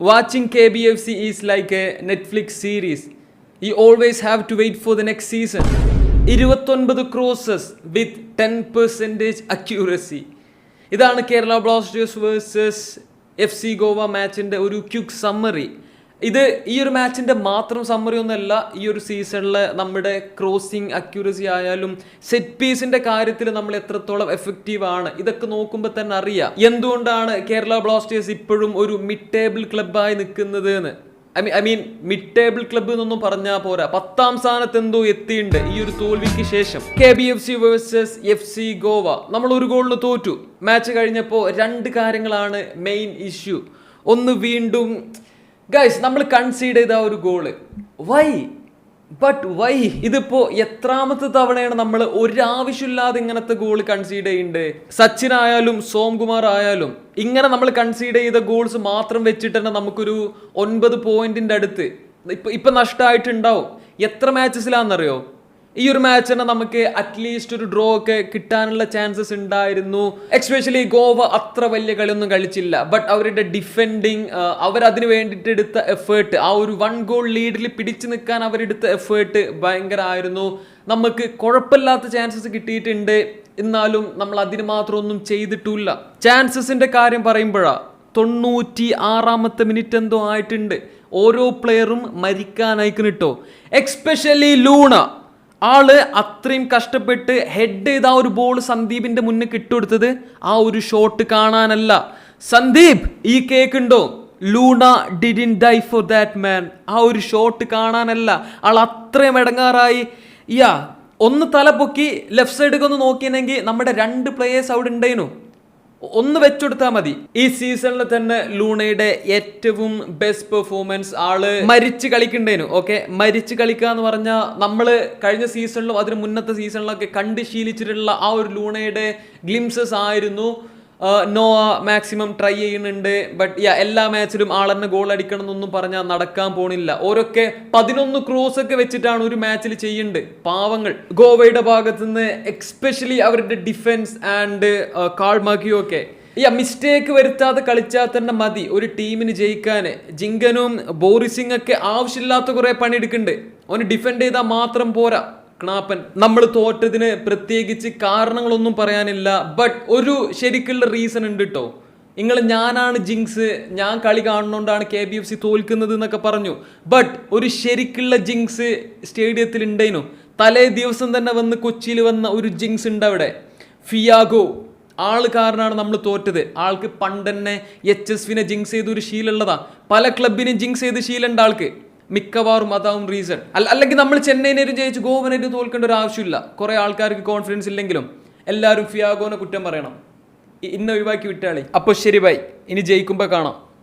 Watching KBFC is like a Netflix series. You always have to wait for the next season. ഇരുപത്തൊൻപത് crosses with ten percentage accuracy ഇതാണ് Kerala Blasters versus F C Goa മാച്ചിന്റെ ഒരു quick summary ഇത് ഈ ഒരു മാച്ചിന്റെ മാത്രം summary ഒന്നല്ല ഈ ഒരു സീസണിൽ നമ്മുടെ ക്രോസിംഗ് അക്യൂറസി ആയാലും സെറ്റ് പീസിന്റെ കാര്യത്തിൽ നമ്മൾ എത്രത്തോളം എഫക്റ്റീവ് ആണ് ഇതൊക്കെ നോക്കുമ്പോൾ തന്നെ അറിയാം. എന്തുകൊണ്ടാണ് കേരള ബ്ലാസ്റ്റേഴ്സ് ഇപ്പോഴും ഒരു മിഡ് ടേബിൾ ക്ലബ്ബായി നിൽക്കുന്നത് എന്ന് I mean I mean mid table club എന്നൊന്നും പറഞ്ഞാൽ പോരാ. പത്താം സ്ഥാനത്ത് എന്തോ എത്തിയിട്ടുണ്ട് ഈ ഒരു തോൽവിക്ക് ശേഷം. K B F C versus F C Goa. നമ്മൾ ഒരു ഗോളിന് തോറ്റു. മാച്ച് കഴിഞ്ഞപ്പോൾ രണ്ട് കാര്യങ്ങളാണ് മെയിൻ ഇഷ്യൂ ഒന്ന് വീണ്ടും ഗൈസ് നമ്മൾ കൺസീഡ് ചെയ്ത ഒരു ഗോൾ വൈ ബട്ട് വൈ ഇതിപ്പോ എത്രാമത്തെ തവണയാണ് നമ്മൾ ഒരാവശ്യമില്ലാതെ ഇങ്ങനത്തെ ഗോൾ കൺസീഡ് ചെയ്യുന്നുണ്ട് സച്ചിൻ ആയാലും സോംകുമാർ ആയാലും ഇങ്ങനെ നമ്മൾ കൺസീഡ് ചെയ്ത ഗോൾസ് മാത്രം വെച്ചിട്ട് തന്നെ നമുക്കൊരു ഒൻപത് പോയിന്റിന്റെ അടുത്ത്. ഇപ്പൊ ഇപ്പൊ നഷ്ടമായിട്ടുണ്ടാവും എത്ര മാച്ചസിലാണെന്നറിയോ ഈ ഒരു മാച്ച് തന്നെ നമുക്ക് അറ്റ്ലീസ്റ്റ് ഒരു ഡ്രോ ഒക്കെ കിട്ടാനുള്ള ചാൻസസ് ഉണ്ടായിരുന്നു. എക്സ്പെഷ്യലി ഗോവ അത്ര വലിയ കളിയൊന്നും കളിച്ചില്ല. ബട്ട് അവരുടെ ഡിഫെൻഡിങ് അവരതിന് വേണ്ടിയിട്ട് എടുത്ത എഫേർട്ട് ആ ഒരു വൺ ഗോൾ ലീഡിൽ പിടിച്ചു നിൽക്കാൻ അവരെടുത്ത എഫേർട്ട് ഭയങ്കര ആയിരുന്നു നമുക്ക് കുഴപ്പമില്ലാത്ത ചാൻസസ് കിട്ടിയിട്ടുണ്ട്. എന്നാലും നമ്മൾ അതിന് മാത്രം ഒന്നും ചെയ്തിട്ടില്ല. ചാൻസസിന്റെ കാര്യം പറയുമ്പോഴാ തൊണ്ണൂറ്റി ആറാമത്തെ മിനിറ്റ് എന്തോ ആയിട്ടുണ്ട്. ഓരോ പ്ലെയറും മരിക്കാനായിക്കണം എക്സ്പെഷ്യലി ലൂണ. ആൾ അത്രയും കഷ്ടപ്പെട്ട് ഹെഡ് ചെയ്ത ആ ഒരു ബോൾ സന്ദീപിന്റെ മുന്നിൽ കിട്ടുകൊടുത്തത് ആ ഒരു ഷോട്ട് കാണാനല്ല. സന്ദീപ് ഈ കേക്കുണ്ടോ Luna didn't die for that man ആ ഒരു ഷോട്ട് കാണാനല്ല. ആൾ അത്രയും ഇടങ്ങാറായി. യാ ഒന്ന് തല പൊക്കി ലെഫ്റ്റ് സൈഡിലേക്ക് ഒന്ന് നോക്കിയെങ്കിൽ നമ്മുടെ രണ്ട് പ്ലേയേഴ്സ് അവിടെ ഉണ്ടായിരുന്നു. ഒന്ന് വെച്ചെടുത്താൽ മതി. ഈ സീസണിൽ തന്നെ ലൂണയുടെ ഏറ്റവും ബെസ്റ്റ് പെർഫോമൻസ് ആൾ മരിച്ച് കളിക്കണ്ടേനു ഓക്കെ മരിച്ച് കളിക്കുക എന്ന് പറഞ്ഞാൽ നമ്മൾ കഴിഞ്ഞ സീസണിലും അതിന് മുന്നത്തെ സീസണിലൊക്കെ കണ്ട് ശീലിച്ചിട്ടുള്ള ആ ഒരു ലൂണയുടെ ഗ്ലിംസസ് ആയിരുന്നു. നോ മാക്സിമം ട്രൈ ചെയ്യുന്നുണ്ട്. ബട്ട് യാ എല്ലാ മാച്ചിലും ആൾ ആളെന്നെ ഗോൾ അടിക്കണം എന്നൊന്നും പറഞ്ഞാൽ നടക്കാൻ പോണില്ല. ഓരൊക്കെ പതിനൊന്ന് ക്രോസ് ഒക്കെ വെച്ചിട്ടാണ് ഒരു മാച്ചിൽ ചെയ്യുന്നുണ്ട്. പാവങ്ങൾ. ഗോവയുടെ ഭാഗത്ത് നിന്ന് എക്സ്പെഷ്യലി അവരുടെ ഡിഫൻസ് ആൻഡ് കാൾ ഒക്കെ. യാ മിസ്റ്റേക്ക് വരുത്താതെ കളിച്ചാൽ തന്നെ മതി ഒരു ടീമിന് ജയിക്കാൻ ജിങ്കനും ബോറിസിംഗ് ഒക്കെ ആവശ്യമില്ലാത്ത കുറെ പണിയെടുക്കുന്നുണ്ട്. അവന് ഡിഫെൻഡ് ചെയ്താൽ മാത്രം പോരാ. ക്ണാപ്പൻ നമ്മൾ തോറ്റതിന് പ്രത്യേകിച്ച് കാരണങ്ങളൊന്നും പറയാനില്ല. ബട്ട് ഒരു ശരിക്കുള്ള റീസൺ ഉണ്ട് കേട്ടോ നിങ്ങൾ ഞാനാണ് ജിങ്സ് ഞാൻ കളി കാണുന്നോണ്ടാണ് കെ ബി എഫ് സി തോൽക്കുന്നത് എന്നൊക്കെ പറഞ്ഞു. ബട്ട് ഒരു ശരിക്കുള്ള ജിങ്സ് സ്റ്റേഡിയത്തിൽ ഉണ്ടായിരുന്നു തലേ ദിവസം തന്നെ വന്ന് കൊച്ചിയിൽ വന്ന ഒരു ജിങ്സ് ഉണ്ട് അവിടെ. ഫിയാഗോ. ആൾ കാരണമാണ് നമ്മൾ തോറ്റത്. ആൾക്ക് പണ്ട് തന്നെ എച്ച് എസ് വിനെ ജിങ്സ് ചെയ്ത ഒരു ശീലമുള്ളതാ പല ക്ലബിനെയും ജിങ്സ് ചെയ്ത് ശീലമുണ്ട് ആൾക്ക്. മിക്കവാറും അതാവും റീസൺ അല്ല അല്ലെങ്കിൽ നമ്മൾ ചെന്നൈനേരും ജയിച്ച് ഗോവനേരും തോൽക്കേണ്ട ഒരു ആവശ്യമില്ല. കുറേ ആൾക്കാർക്ക് കോൺഫിഡൻസ് ഇല്ലെങ്കിലും എല്ലാവരും ഫിയാഗോനെ കുറ്റം പറയണം. ഇന്ന് ഒഴിവാക്കി വിട്ടാളി. അപ്പോൾ ശരി ബൈ ഇനി ജയിക്കുമ്പോൾ കാണാം.